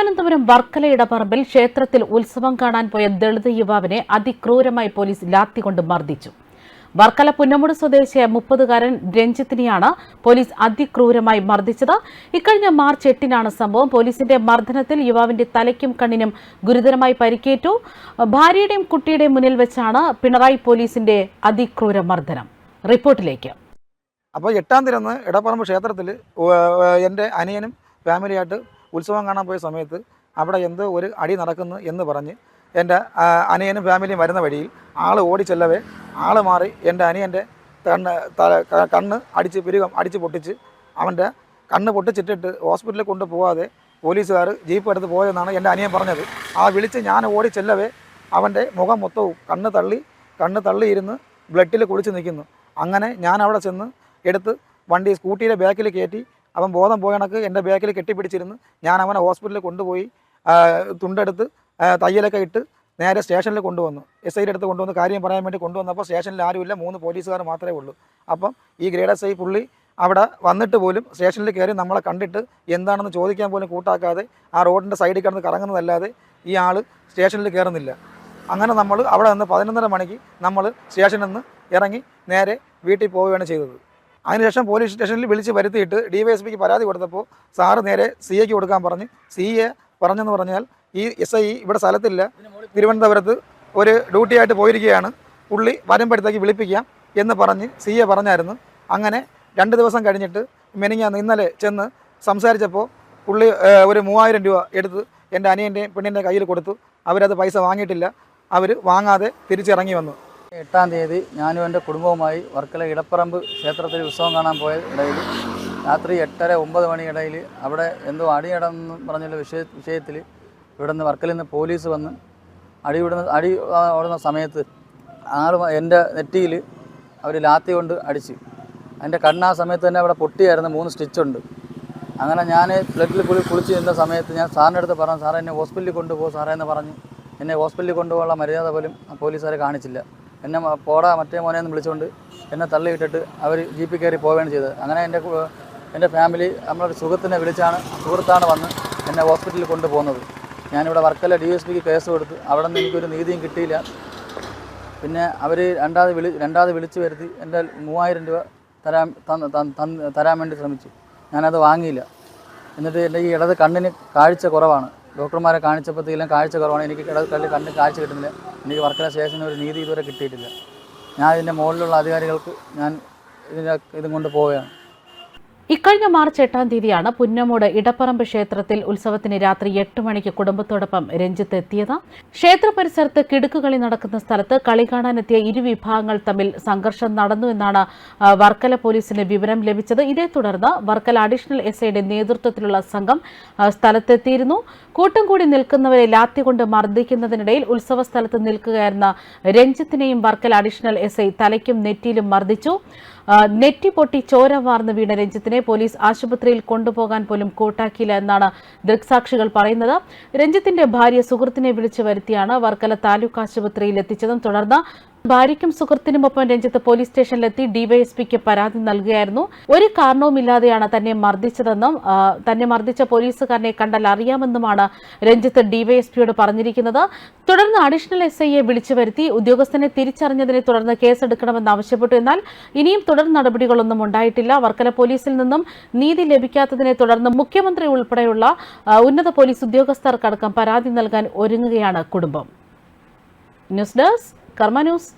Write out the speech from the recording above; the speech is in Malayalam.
തിരുവനന്തപുരം വർക്കല ഇടപ്പറമ്പിൽ ക്ഷേത്രത്തിൽ ഉത്സവം കാണാൻ പോയ ദളിത് യുവാവിനെ അതിക്രൂരമായി പോലീസ് ലാത്തികൊണ്ട് മർദ്ദിച്ചു. വർക്കല പുന്നമുട് സ്വദേശിയായ മുപ്പതുകാരൻ രഞ്ജിത്തിനെയാണ് പോലീസ് അതിക്രൂരമായി മർദ്ദിച്ചത്. ഇക്കഴിഞ്ഞ മാർച്ച് എട്ടിനാണ് സംഭവം. പോലീസിന്റെ മർദ്ദനത്തിൽ യുവാവിന്റെ തലയ്ക്കും കണ്ണിനും ഗുരുതരമായി പരിക്കേറ്റു. ഭാര്യയുടെയും കുട്ടിയുടെയും മുന്നിൽ വെച്ചാണ് പിണറായി പോലീസിന്റെ അതിക്രൂര മർദ്ദനം. റിപ്പോർട്ടിലേക്ക്. അപ്പോൾ എട്ടാം തീയതി ഇടപ്പറമ്പ് ക്ഷേത്രത്തിൽ എന്റെ അനിയനും ഫാമിലിയായിട്ട് ഉത്സവം കാണാൻ പോയ സമയത്ത് അവിടെ എന്ത് ഒരു അടി നടക്കുന്നു എന്ന് പറഞ്ഞ് എന്റെ അനിയനും ഫാമിലിയും വരുന്ന വഴിയിൽ ആൾ ഓടിച്ചെല്ലവേ ആൾ മാറി എന്റെ അനിയന്റെ കണ്ണ് കണ്ണ് അടിച്ച് പിരുകം അടിച്ച് പൊട്ടിച്ച് അവന്റെ കണ്ണ് പൊട്ടിച്ചിട്ടിട്ട് ഹോസ്പിറ്റലിൽ കൊണ്ടുപോകാതെ പോലീസുകാർ ജീപ്പ് എടുത്ത് പോയെന്നാണ് എന്റെ അനിയൻ പറഞ്ഞത്. ആ വിളിച്ച് ഞാൻ ഓടി ചെല്ലവേ. അവന്റെ മുഖം മൊത്തവും കണ്ണ് തള്ളി കണ്ണ് തള്ളിയിരുന്ന് ബ്ലഡിൽ കുളിച്ച് നിൽക്കുന്നു. അങ്ങനെ ഞാൻ അവിടെ ചെന്ന് എടുത്ത് വണ്ടി സ്കൂട്ടിയുടെ ബാക്കിൽ കയറ്റി അവൻ ബോധം പോയ കണക്ക് എന്റെ ബാക്കിൽ കെട്ടിപ്പിടിച്ചിരുന്ന്. ഞാൻ അവനെ ഹോസ്പിറ്റലിൽ കൊണ്ടുപോയി തുണ്ടെടുത്ത് തയ്യലൊക്കെ ഇട്ട് നേരെ സ്റ്റേഷനിൽ കൊണ്ടുവന്നു. എസ് ഐയുടെ അടുത്ത് കൊണ്ടുവന്ന് കാര്യം പറയാൻ വേണ്ടി കൊണ്ടുവന്നപ്പോൾ സ്റ്റേഷനിൽ ആരുമില്ല മൂന്ന് പോലീസുകാർ മാത്രമേ ഉള്ളൂ. അപ്പം ഈ ഗ്രേഡ് എസ് ഐ പുള്ളി അവിടെ വന്നിട്ട് പോലും സ്റ്റേഷനിൽ കയറി നമ്മളെ കണ്ടിട്ട് എന്താണെന്ന് ചോദിക്കാൻ പോലും കൂട്ടാക്കാതെ ആ റോഡിന്റെ സൈഡിൽ കിടന്ന് കറങ്ങുന്നതല്ലാതെ ഈ ആൾ സ്റ്റേഷനിൽ കയറുന്നില്ല. അങ്ങനെ നമ്മൾ അവിടെ നിന്ന് പതിനൊന്നര മണിക്ക് നമ്മൾ സ്റ്റേഷനിൽ നിന്ന് ഇറങ്ങി നേരെ വീട്ടിൽ പോവുകയാണ് ചെയ്തത്. അതിനുശേഷം പോലീസ് സ്റ്റേഷനിൽ വിളിച്ച് വരുത്തിയിട്ട് പിക്ക് പരാതി കൊടുത്തപ്പോൾ സാറ് നേരെ സി എക്ക് കൊടുക്കാൻ പറഞ്ഞ്. സി എ പറഞ്ഞെന്ന് പറഞ്ഞാൽ ഈ എസ് ഐ ഇവിടെ സ്ഥലത്തില്ല. തിരുവനന്തപുരത്ത് ഒരു ഡ്യൂട്ടിയായിട്ട് പോയിരിക്കുകയാണ്. പുള്ളി വരുമ്പോഴത്തേക്ക് വിളിപ്പിക്കാം എന്ന് പറഞ്ഞ് സി എ പറഞ്ഞായിരുന്നു. അങ്ങനെ രണ്ട് ദിവസം കഴിഞ്ഞിട്ട് മെനിങ്ങാന്ന് ഇന്നലെ ചെന്ന് സംസാരിച്ചപ്പോൾ പുള്ളി ഒരു മൂവായിരം രൂപ എടുത്ത് എന്റെ അനിയന്റെയും പെണ്ണിന്റെ കയ്യിൽ കൊടുത്തു. അവരത് പൈസ വാങ്ങിയിട്ടില്ല. അവർ വാങ്ങാതെ തിരിച്ചിറങ്ങി വന്നു. എട്ടാം തീയതി ഞാനും എന്റെ കുടുംബവുമായി വർക്കല ഇടപ്പറമ്പ് ക്ഷേത്രത്തിൽ ഉത്സവം കാണാൻ പോയ ഇടയിൽ രാത്രി എട്ടര ഒമ്പത് മണിയിടയിൽ അവിടെ എന്തോ അടിയടന്ന് പറഞ്ഞുള്ള വിഷയ വിഷയത്തിൽ ഇവിടെ നിന്ന് വർക്കലിൽ നിന്ന് പോലീസ് വന്ന് അടി വിടുന്ന അടി ഓടുന്ന സമയത്ത് ആൾ എന്റെ നെറ്റിയിൽ അവർ ലാത്തി കൊണ്ട് അടിച്ച്. എന്റെ കണ്ണ് ആ സമയത്ത് തന്നെ അവിടെ പൊട്ടിയായിരുന്നു മൂന്ന് സ്റ്റിച്ചുണ്ട്. അങ്ങനെ ഞാൻ ബ്ലഡിൽ കുളി കുളിച്ച് നിന്ന സമയത്ത് ഞാൻ സാറിന്റെ അടുത്ത് പറഞ്ഞു സാറേ എന്നെ ഹോസ്പിറ്റലിൽ കൊണ്ടുപോകും സാറേ എന്ന് പറഞ്ഞ് എന്നെ ഹോസ്പിറ്റലിൽ കൊണ്ടുപോകാനുള്ള മര്യാദ പോലും പോലീസുകാരെ കാണിച്ചില്ല. എന്നെ പോടാ മറ്റേ മോനെ എന്ന് വിളിച്ചുകൊണ്ട് എന്നെ തള്ളിയിട്ടിട്ട് അവർ ജീപ്പിൽ കയറി പോവുകയാണ് ചെയ്തത്. അങ്ങനെ എന്റെ എന്റെ ഫാമിലി നമ്മളൊരു സുഹൃത്തിനെ വിളിച്ചാണ് സുഹൃത്താണ് വന്ന് എന്നെ ഹോസ്പിറ്റലിൽ കൊണ്ടുപോകുന്നത്. ഞാനിവിടെ വർക്കല ഡി എസ് പിക്ക് കേസ് കൊടുത്ത് അവിടെ നിന്ന് എനിക്കൊരു നീതിയും കിട്ടിയില്ല. പിന്നെ അവർ രണ്ടാമത് വിളി രണ്ടാമത് വിളിച്ചു വരുത്തി എന്റെ മൂവായിരം രൂപ തരാൻ തരാൻ വേണ്ടി ശ്രമിച്ചു. ഞാനത് വാങ്ങിയില്ല. എന്നിട്ട് എന്റെ ഈ ഇടത് കണ്ണിന് കാഴ്ച കുറവാണ്. ഡോക്ടർമാരെ കാണിച്ചപ്പോഴത്തേക്കും കാഴ്ച കുറവാണ്. എനിക്ക് ഇടത് കണ്ണിന് കാഴ്ച കിട്ടുന്നില്ല. എനിക്ക് വർക്കല സ്റ്റേഷനിൽ ഒരു നീതി ഇതുവരെ കിട്ടിയിട്ടില്ല. ഞാൻ ഇതിന്റെ മുകളിലുള്ള അധികാരികൾക്ക് ഞാൻ ഇതിന്റെ ഇതും കൊണ്ട് പോവുകയാണ്. ഇക്കഴിഞ്ഞ മാർച്ച് എട്ടാം തീയതിയാണ് പുന്നമോട് ഇടപ്പറമ്പ് ക്ഷേത്രത്തിൽ ഉത്സവത്തിന് രാത്രി എട്ട് മണിക്ക് കുടുംബത്തോടൊപ്പം രഞ്ജിത്ത് എത്തിയത്. ക്ഷേത്ര പരിസരത്ത് കിടുക്കുകളി നടക്കുന്ന സ്ഥലത്ത് കളി കാണാനെത്തിയ ഇരുവിഭാഗങ്ങൾ തമ്മിൽ സംഘർഷം നടന്നു എന്നാണ് വർക്കല പോലീസിന് വിവരം ലഭിച്ചത്. ഇതേ തുടർന്ന് വർക്കല അഡീഷണൽ എസ് ഐയുടെ നേതൃത്വത്തിലുള്ള സംഘം സ്ഥലത്തെത്തിയിരുന്നു. കൂട്ടം കൂടി നിൽക്കുന്നവരെ ലാത്തികൊണ്ട് മർദ്ദിക്കുന്നതിനിടയിൽ ഉത്സവ സ്ഥലത്ത് നിൽക്കുകയായിരുന്ന രഞ്ജിത്തിനെയും വർക്കല അഡീഷണൽ എസ് ഐ തലയ്ക്കും നെറ്റിയിലും മർദ്ദിച്ചു. ആ, നെറ്റി പൊട്ടി ചോര വാർന്ന് വീണ രഞ്ജിത്തിനെ പോലീസ് ആശുപത്രിയിൽ കൊണ്ടുപോകാൻ പോലും കൂട്ടാക്കിയില്ല എന്നാണ് ദൃക്സാക്ഷികൾ പറയുന്നത്. രഞ്ജിത്തിന്റെ ഭാര്യ സുഹൃത്തിനെ വിളിച്ചു വരുത്തിയാണ് വർക്കല താലൂക്ക് ആശുപത്രിയിൽ എത്തിച്ചതും തുടർന്ന് ഭാര്യയ്ക്കും സുഹൃത്തിനുമൊപ്പം രഞ്ജിത്ത് പോലീസ് സ്റ്റേഷനിലെത്തി ഡിവൈഎസ്പിക്ക് പരാതി നൽകുകയായിരുന്നു. ഒരു കാരണവുമില്ലാതെയാണ് തന്നെ മർദ്ദിച്ചതെന്നും തന്നെ മർദ്ദിച്ച പോലീസുകാരനെ കണ്ടാൽ അറിയാമെന്നുമാണ് രഞ്ജിത്ത് ഡിവൈഎസ്പിയോട് പറഞ്ഞിരിക്കുന്നത്. തുടർന്ന് അഡീഷണൽ എസ് ഐയെ വിളിച്ചു വരുത്തി ഉദ്യോഗസ്ഥനെ തിരിച്ചറിഞ്ഞതിനെ തുടർന്ന് കേസെടുക്കണമെന്ന് ആവശ്യപ്പെട്ടു. എന്നാൽ ഇനിയും തുടർ നടപടികളൊന്നും ഉണ്ടായിട്ടില്ല. വർക്കല പോലീസിൽ നിന്നും നീതി ലഭിക്കാത്തതിനെ തുടർന്ന് മുഖ്യമന്ത്രി ഉൾപ്പെടെയുള്ള ഉന്നത പോലീസ് ഉദ്യോഗസ്ഥർക്കടക്കം പരാതി നൽകാൻ ഒരുങ്ങുകയാണ് കുടുംബം. ന്യൂസ് ഡെസ്ക് കർമ്മ ന്യൂസ്